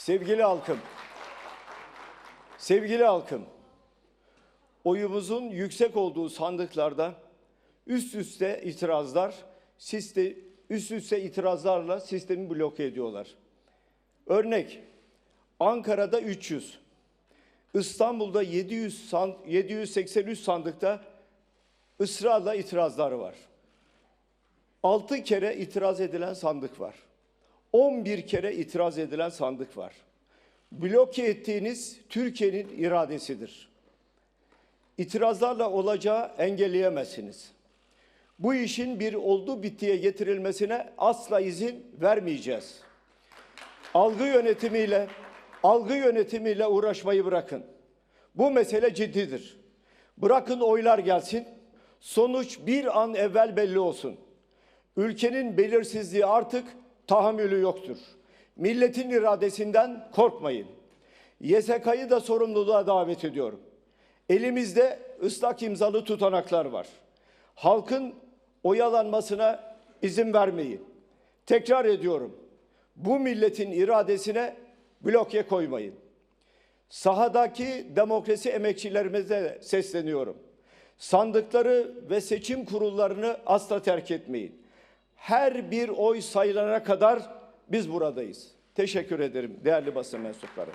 Sevgili halkım, sevgili halkım, oyumuzun yüksek olduğu sandıklarda üst üste itirazlar, siste, üst üste itirazlarla sistemi bloke ediyorlar. Örnek, Ankara'da 300, İstanbul'da 700 san, 783 sandıkta ısrarla itirazlar var. 6 kere itiraz edilen sandık var. 11 kere itiraz edilen sandık var. Bloke ettiğiniz Türkiye'nin iradesidir. İtirazlarla olacağı engelleyemezsiniz. Bu işin bir oldu bittiye getirilmesine asla izin vermeyeceğiz. Algı yönetimiyle algı yönetimiyle uğraşmayı bırakın. Bu mesele ciddidir. Bırakın oylar gelsin. Sonuç bir an evvel belli olsun. Ülkenin belirsizliği artık tahammülü yoktur. Milletin iradesinden korkmayın. YSK'yı da sorumluluğa davet ediyorum. Elimizde ıslak imzalı tutanaklar var. Halkın oyalanmasına izin vermeyin. Tekrar ediyorum. Bu milletin iradesine bloke koymayın. Sahadaki demokrasi emekçilerimize sesleniyorum. Sandıkları ve seçim kurullarını asla terk etmeyin. Her bir oy sayılana kadar biz buradayız. Teşekkür ederim değerli basın mensupları.